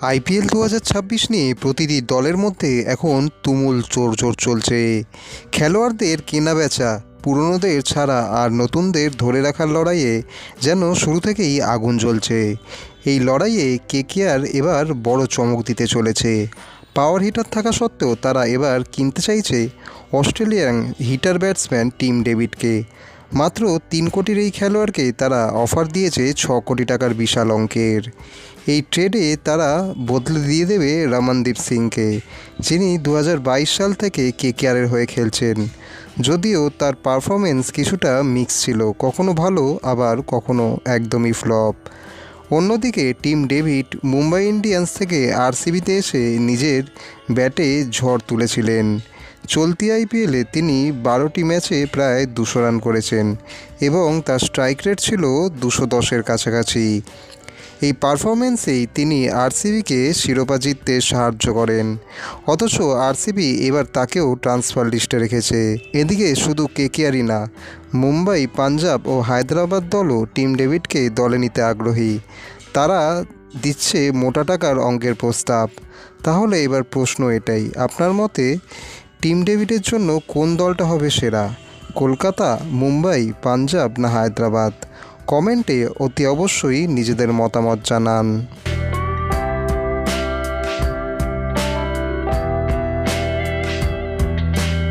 IPL দু হাজার ছাব্বিশ নিয়ে প্রতিটি দলের মধ্যে এখন তুমুল চোরজোর চলছে। খেলোয়াড়দের কেনা বেচা, পুরনোদের ছাড়া আর নতুনদের ধরে রাখার লড়াইয়ে যেন শুরু থেকেই আগুন জ্বলছে। এই লড়াইয়ে কেকেআর এবার বড় চমক দিতে চলেছে। পাওয়ার হিটার থাকা সত্ত্বেও তারা এবার কিনতে চাইছে অস্ট্রেলিয়ান হিটার ব্যাটসম্যান টিম ডেভিডকে। মাত্র তিন কোটির এই খেলোয়াড়কে তারা অফার দিয়েছে ছ কোটি টাকার বিশাল অঙ্কের। এই ট্রেডে তারা বদলে দিয়ে দেবে রামানদীপ সিংকে, যিনি দু হাজার বাইশ সাল থেকে কেকেআরের হয়ে খেলছেন। যদিও তার পারফরমেন্স কিছুটা মিক্স ছিল, কখনো ভালো, আবার কখনো একদমই ফ্লপ। অন্যদিকে টিম ডেভিড মুম্বাই ইন্ডিয়ান্স থেকে আরসিবিতে এসে নিজের ব্যাটে ঝড় তুলেছিলেন। চলতি আইপিএলে তিনি বারোটি ম্যাচে প্রায় দুশো রান করেছেন এবং তার স্ট্রাইক রেট ছিল দুশো দশের কাছাকাছি। এই পারফরমেন্সেই তিনি আরসিবিকে শিরোপা জিততে সাহায্য করেন। অথচ আরসিবি এবার তাকেও ট্রান্সফার লিস্টে রেখেছে। এদিকে শুধু কেকেআরই না, মুম্বাই, পাঞ্জাব ও হায়দ্রাবাদ দলও টিম ডেভিডকে দলে নিতে আগ্রহী। তারা দিচ্ছে মোটা টাকার অঙ্কের প্রস্তাব। তাহলে এবার প্রশ্ন এটাই, আপনার মতে টিম ডেভিডের জন্য কোন দলটা হবে সেরা? কলকাতা, মুম্বাই, পাঞ্জাব না হায়দ্রাবাদ? কমেন্টে অতি অবশ্যই নিজেদের মতামত জানান।